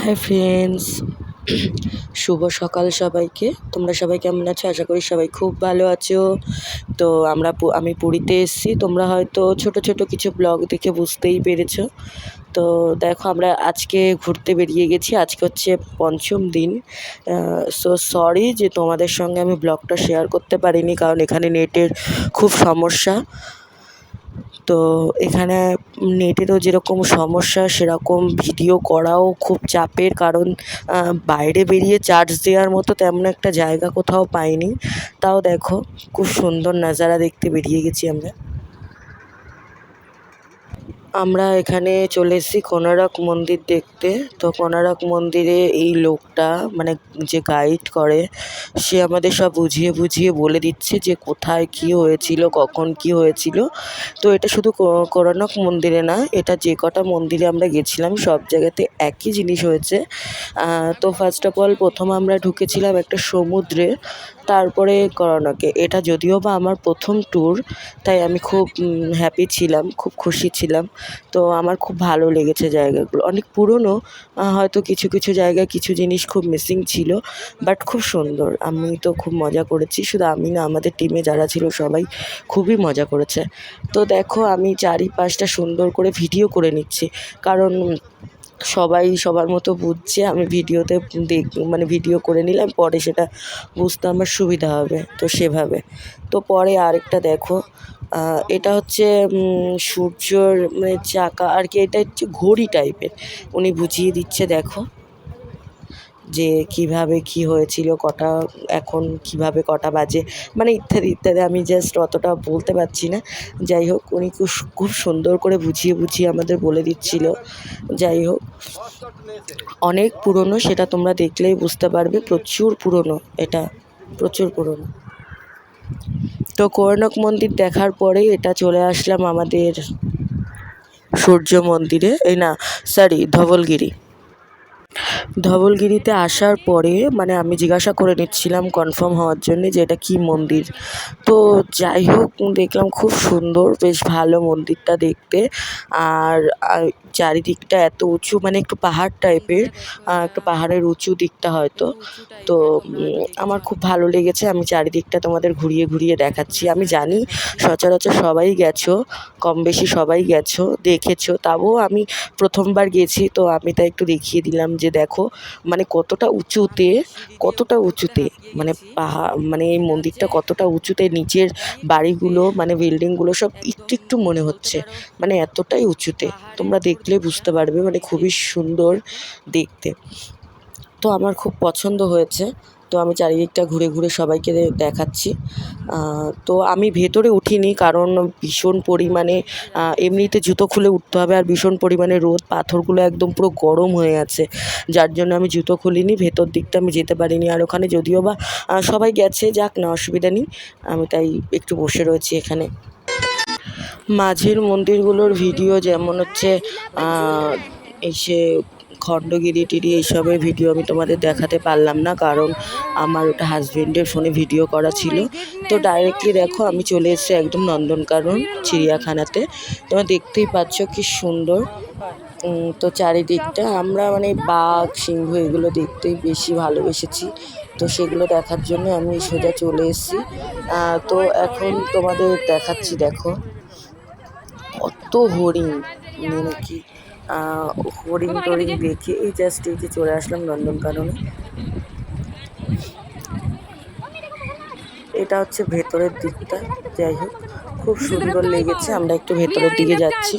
Hi friends শুভ সকাল সবাইকে। তোমরা সবাই কেমন আছো? আশা করি সবাই খুব ভালো আছো। তো আমরা আমি পুরীতে এসেছি। তোমরা হয়তো ছোট ছোট কিছু ব্লগ দেখে বুঝতেই পেরেছ। তো দেখো, আমরা আজকে ঘুরতে বেরিয়ে গেছি। আজকে হচ্ছে পঞ্চম দিন। সো সরি যে তোমাদের সঙ্গে আমি ব্লগটা শেয়ার করতে পারিনি, কারণ এখানে নেটের খুব সমস্যা। তো এখানে নেটেরও যেরকম সমস্যা, সেরকম ভিডিও করাও খুব চাপের কারণ বাইরে বেরিয়ে চার্জ দেওয়ার মতো তেমন একটা জায়গা কোথাও পাইনি। তাও দেখো, খুব সুন্দর নাজারা দেখতে বেরিয়ে গেছি আমরা। আমরা এখানে চলে এসেছি কোনারক মন্দির দেখতে। তো কোনারক মন্দিরে এই লোকটা মানে যে গাইড করে, সে আমাদের সব বুঝিয়ে বুঝিয়ে বলে দিচ্ছে যে কোথায় কী হয়েছিল, কখন কী হয়েছিল। তো এটা শুধু কোনারক মন্দিরে না, এটা যে কটা মন্দিরে আমরা গেছিলাম, সব জায়গাতে একই জিনিস হয়েছে। তো ফার্স্ট অফ অল প্রথম আমরা ঢুকেছিলাম একটা সমুদ্রে। তারপরে করোনাকে। এটা যদিও বা আমার প্রথম ট্যুর তাই আমি খুব হ্যাপি ছিলাম, খুব খুশি ছিলাম। তো আমার খুব ভালো লেগেছে জায়গাগুলো। অনেক পুরনো হয়তো কিছু কিছু জায়গায় কিছু জিনিস খুব মিসিং ছিল বাট খুব সুন্দর। আমি তো খুব মজা করেছি। শুধু আমি না, আমাদের টিমে যারা ছিল সবাই খুবই মজা করেছে। তো দেখো, আমি চারিপাশটা সুন্দর করে ভিডিও করে নিচ্ছি। কারণ সবাই সবার মতো বুঝছে, আমি ভিডিওতে দেখ মানে ভিডিও করে নিলাম, পরে সেটা বুঝতে আমার সুবিধা হবে, তো সেভাবে। তো পরে আরেকটা দেখো এটা হচ্ছে সূর্যর মানে চাকা, আর কি এটা হচ্ছে ঘড়ি টাইপের উনি বুঝিয়ে দিচ্ছে, দেখো। যে কীভাবে কি হয়েছিল, কটা, এখন কীভাবে কটা বাজে মানে ইত্যাদি ইত্যাদি আমি জাস্ট অতটা বলতে পারছি না। যাই হোক, উনি খুব সুন্দর করে বুঝিয়ে বুঝিয়ে আমাদের বলে দিচ্ছিল। যাই হোক, অনেক পুরনো সেটা তোমরা দেখলেই বুঝতে পারবে, প্রচুর পুরনো এটা, প্রচুর পুরনো। তো কোরণক মন্দির দেখার পরে এটা চলে আসলাম আমাদের সূর্য মন্দিরে, এই না সরি ধবলগিরি। ধবলগিরিতে আসার পরে মানে আমি জিজ্ঞাসা করে নিচ্ছিলাম কনফার্ম হওয়ার জন্য যে এটা কী মন্দির। তো যাই হোক দেখলাম খুব সুন্দর, বেশ ভালো মন্দিরটা দেখতে। আর চারিদিকটা এত উঁচু মানে একটু পাহাড় টাইপের একটু পাহাড়ের উঁচু দিকটা হয়তো। তো আমার খুব ভালো লেগেছে, আমি চারিদিকটা তোমাদের ঘুরিয়ে ঘুরিয়ে দেখাচ্ছি। আমি জানি সচরাচর সবাই গেছো, কম বেশি সবাই গেছো, দেখেছ, তাও আমি প্রথমবার গেছি, তো আমি তাই একটু দেখিয়ে দিলাম যে দেখো মানে কতটা উঁচুতে কতটা উঁচুতে মানে পাহাড় মানে এই মন্দিরটা কতটা উঁচুতে, নিচের বাড়িগুলো মানে বিল্ডিংগুলো সব একটু একটু মনে হচ্ছে। মানে এতটাই উঁচুতে, তোমরা দেখলে বুঝতে পারবে মানে খুবই সুন্দর দেখতে। তো আমার খুব পছন্দ হয়েছে। তো আমি চারিদিকটা ঘুরে ঘুরে সবাইকে দেখাচ্ছি। তো আমি ভেতরে উঠিনি কারণ ভীষণ পরিমাণে এমনিতে জুতো খুলে উঠতে হবে আর ভীষণ পরিমাণে রোদ, পাথরগুলো একদম পুরো গরম হয়ে আছে। যার জন্য আমি জুতো খুলিনি, ভেতর দিকটা আমি যেতে পারিনি। আর ওখানে যদিও বা সবাই গেছে, যাক, না অসুবিধা নেই। আমি তাই একটু বসে রয়েছি এখানে। মাঝের মন্দিরগুলোর ভিডিও যেমন হচ্ছে এসে খণ্ডগিরি টিরি এইসবের ভিডিও আমি তোমাদের দেখাতে পারলাম না, কারণ আমার ওটা হাজবেন্ডের ফোনে ভিডিও করা ছিল। তো ডাইরেক্টলি দেখো আমি চলে এসেছি একদম নন্দনকানন চিড়িয়াখানাতে। তোমরা দেখতেই পাচ্ছ কি সুন্দর। তো চারিদিকটা আমরা মানে বাঘ, সিংহ এগুলো দেখতেই বেশি ভালোবেসেছি। তো সেগুলো দেখার জন্য আমি সোজা চলে এসেছি। তো এখন তোমাদের দেখাচ্ছি, দেখো। কত হরিণ মানে কি হরিণ টরিণ দেখে এই জাস্ট এই যে চলে আসলাম নন্দনকাননে এটা হচ্ছে ভেতরের দিকটা যাই হোক খুব সুন্দর লেগেছে আমরা একটু ভেতরের দিকে যাচ্ছি।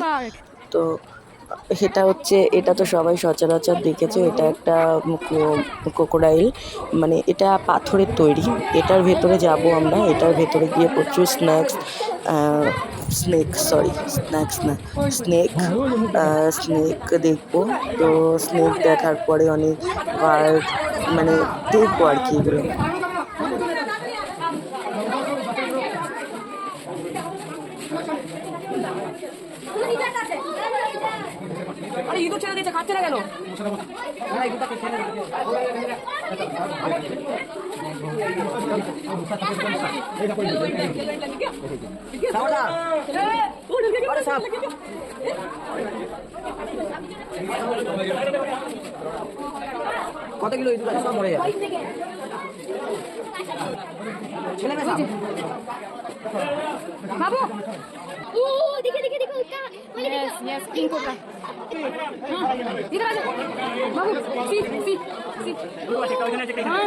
তো এটা হচ্ছে এটা তো সবাই সচরাচর দেখেছে এটা একটা ক্রোকোডাইল মানে এটা পাথরের তৈরি। এটার ভেতরে যাব আমরা এটার ভেতরে গিয়ে প্রচুর স্ন্যাক্স স্নেক সরি স্ন্যাক্স না স্নেক স্নেক দেখব। তো স্নেক দেখার পরে অনেক গার্ড মানে দেখব আর কি এগুলো। আরে ইঁদুর ছেড়ে দিয়েছে খাচ্ছে না কেন? কত কিলো ইঁদুর সব মরে যাবে। ছেলে মেয়ে বাবু। ও দেখে দেখে দেখো ইয়েস ইয়েস इधर आ जाओ बाबू सी सी सी हाँ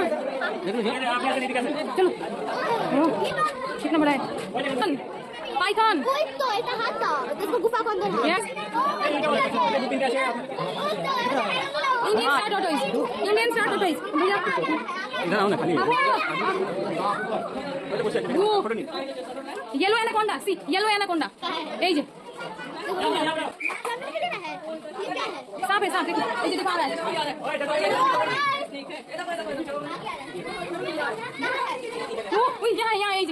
चलो हाँ, कितना बड़ा है पाइथन कोई तो ऐसा हाथ था जिसको गुफा के अंदर yes Indian star tortoise Indian star tortoise भैया बाबू yellow anaconda see yellow anaconda এই যে साफ है साफ है ये देखो आ रहा है वो वो यहाँ यहाँ ये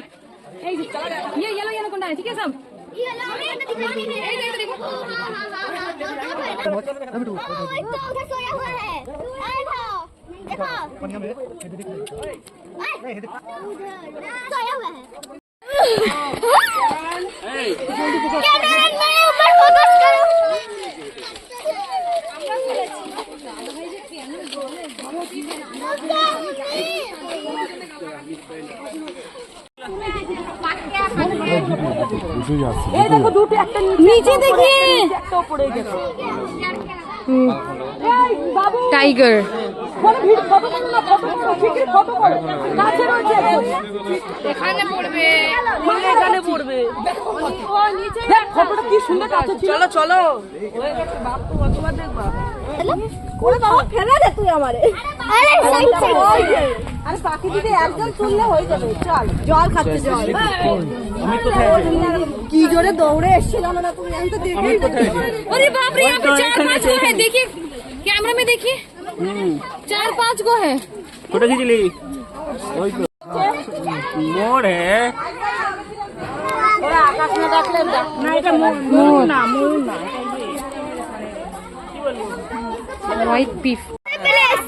ये ये लो ये अनुकुंडा है ठीक है सब ये लो हमें दिखा नहीं दे ये देखो हां हां हां तो उधर सोया हुआ है आए खाओ देखो पन्ना में ये देखो नहीं सोया हुआ है ए जल्दी पकड़ নিচেই আছে এই দেখো দুটো একটা নিচে দেখি। একটা উপরে গেছে টাইগার এখানে। পড়বে। সুন্দর চলো চলো। বাপ তো তুই আমারে। পাখি দিদি একজন তুললে হয়ে যাবে চল জল খাচ্ছে জল কি জোরে দৌড়ে এসেছিলাম না তুমি আমি তো দেখেই अरे बाप रे यहाँ पे चार पांच गो है देखिए कैमरा में देखिए चार पांच गो है ফটো খিচলি ওই তো মোড় হে ওরা আকাশ না দেখলে না এটা ময়ূর না ময়ূর না व्हाइट पीफ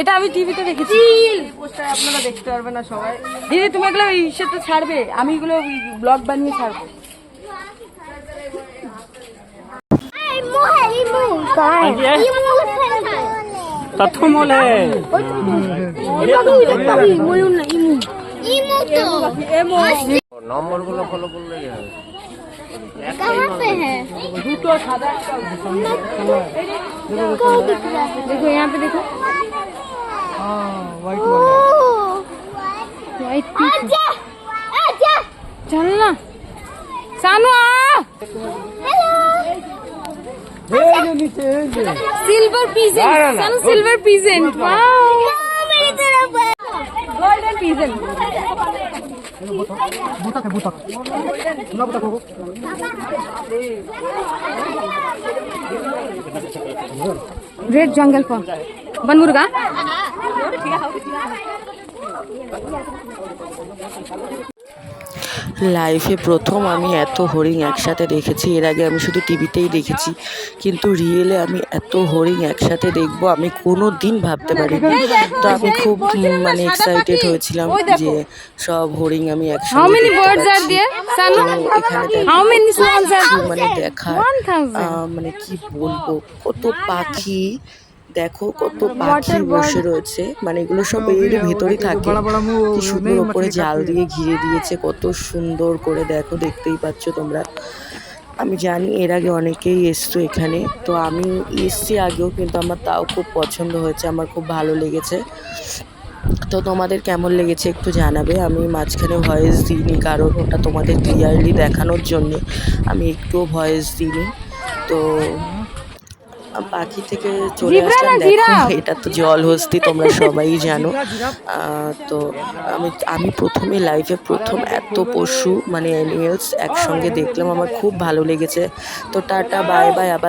এটা আমি টিভিতে দেখেছি পোস্টার আপনারা দেখতে পারবেন না সবাই দিদি তুমি এগুলো ইসে তো ছাড়বে আমি এগুলো ব্লগ বানিয়ে ছাড়বো इमू है इमू कहाँ है इमू है তথ্য মোল হে मयूर ना इमू इमू तो নম্বর গুলো ফলো করলে হবে कहाँ पे है দুটো সাদা একটা कहाँ दिख रहा है देखो यहाँ पे देखो ओह, व्हाइट पीफ आजा आजा चल ना सानू आ सिल्वर पीजन सानू सिल्वर पीजन वाओ मेरी तरफ है गोल्डन पीजन रेड जंगल पर वन मुर्गा লাইফে প্রথম আমি এত হরিণ একসাথে দেখেছি এর আগে আমি শুধু টিভিতেই দেখেছি কিন্তু রিয়েলে আমি এত হরিণ একসাথে দেখবো আমি কোনো দিন ভাবতে পারিনি তো আমি খুব উম, মানে এক্সাইটেড হয়েছিলাম যে সব হরিণ আমি How একসাথে many দেখতে birds are পাচ্ছি। there, Sanu? তো এখানে দেখো How many swans are কি মানে দেখার One thousand. আহ, মানে কি বলবো কত পাখি দেখো কত পাখি বসে রয়েছে। মানে এগুলো সব এর ভেতরেই থাকে। কি সুন্দর ওপরে জাল দিয়ে ঘিরে দিয়েছে কত সুন্দর করে দেখো দেখতেই পাচ্ছ তোমরা। আমি জানি এর আগে অনেকেই এসছো এখানে তো আমি এসছি আগেও কিন্তু আমার তাও খুব পছন্দ হয়েছে আমার খুব ভালো লেগেছে। তো তোমাদের কেমন লেগেছে একটু জানাবে। আমি মাঝখানে ভয়েস দিইনি কারণ ওটা তোমাদের ক্লিয়ারলি দেখানোর জন্যে। আমি একটুও ভয়েস দিইনি। তো পাখি থেকে চলে আসলাম। দেখো এটা তো জল হস্তি তোমরা সবাই জানো। তো আমি আমি প্রথমে লাইফে প্রথম এত পশু মানে অ্যানিমেলস একসঙ্গে দেখলাম। আমার খুব ভালো লেগেছে। তো টাটা বাই বাই আবার